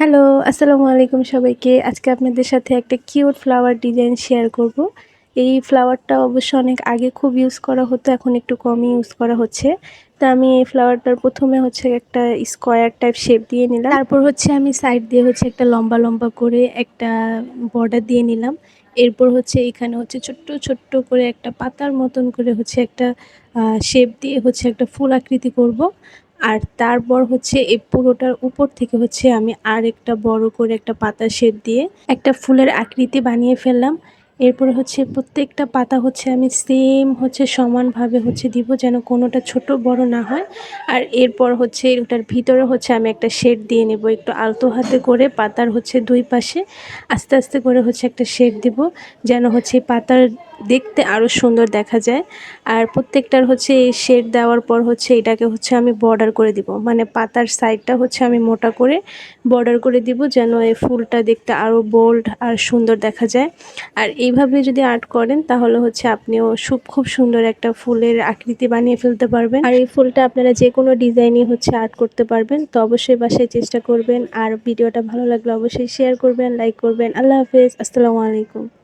Hello, আসসালামু আলাইকুম সবাইকে। আজকে আপনাদের সাথে একটা কিউট ফ্লাওয়ার ডিজাইন শেয়ার করব। এই ফ্লাওয়ারটা অবশ্য অনেক আগে খুব ইউজ করা হতো, এখন একটু কমই ইউজ করা হচ্ছে। তা আমি এই ফ্লাওয়ারটার প্রথমে হচ্ছে একটা স্কোয়ার টাইপ শেপ দিয়ে নিলাম। তারপর হচ্ছে আমি সাইড দিয়ে হচ্ছে একটা লম্বা লম্বা করে একটা বর্ডার দিয়ে নিলাম। এরপর হচ্ছে এখানে হচ্ছে ছোট্ট ছোট্ট করে একটা পাতার মতন করে হচ্ছে একটা শেপ দিয়ে হচ্ছে একটা ফুল আকৃতি করব। আর তারপর হচ্ছে এই পুরোটার উপর থেকে হচ্ছে আমি আর একটা বড় করে একটা পাতা শেড দিয়ে একটা ফুলের আকৃতি বানিয়ে ফেললাম। এরপরে হচ্ছে প্রত্যেকটা পাতা হচ্ছে আমি সেম হচ্ছে সমানভাবে হচ্ছে দিব যেন কোনোটা ছোট বড় না হয়। আর এরপর হচ্ছে ওটার ভিতরে হচ্ছে আমি একটা শেড দিয়ে নেব, একটু আলতো হাতে করে পাতার হচ্ছে দুই পাশে আস্তে আস্তে করে হচ্ছে একটা শেড দিব যেন হচ্ছে পাতার দেখতে আরও সুন্দর দেখা যায়। আর প্রত্যেকটার হচ্ছে এই শেড দেওয়ার পর হচ্ছে এটাকে হচ্ছে আমি বর্ডার করে দিব। মানে পাতার সাইডটা হচ্ছে আমি মোটা করে বর্ডার করে দিব যেন এই ফুলটা দেখতে আরও বোল্ড আর সুন্দর দেখা যায়। আর এইভাবে যদি আর্ট করেন তাহলে হচ্ছে আপনিও খুব খুব সুন্দর একটা ফুলের আকৃতি বানিয়ে ফেলতে পারবেন। আর এই ফুলটা আপনারা যে কোনো ডিজাইনই হচ্ছে আর্ট করতে পারবেন। তো অবশ্যই বাসায় চেষ্টা করবেন। আর ভিডিওটা ভালো লাগলে অবশ্যই শেয়ার করবেন লাইক করবেন। আল্লাহ হাফেজ। আসসালামু আলাইকুম।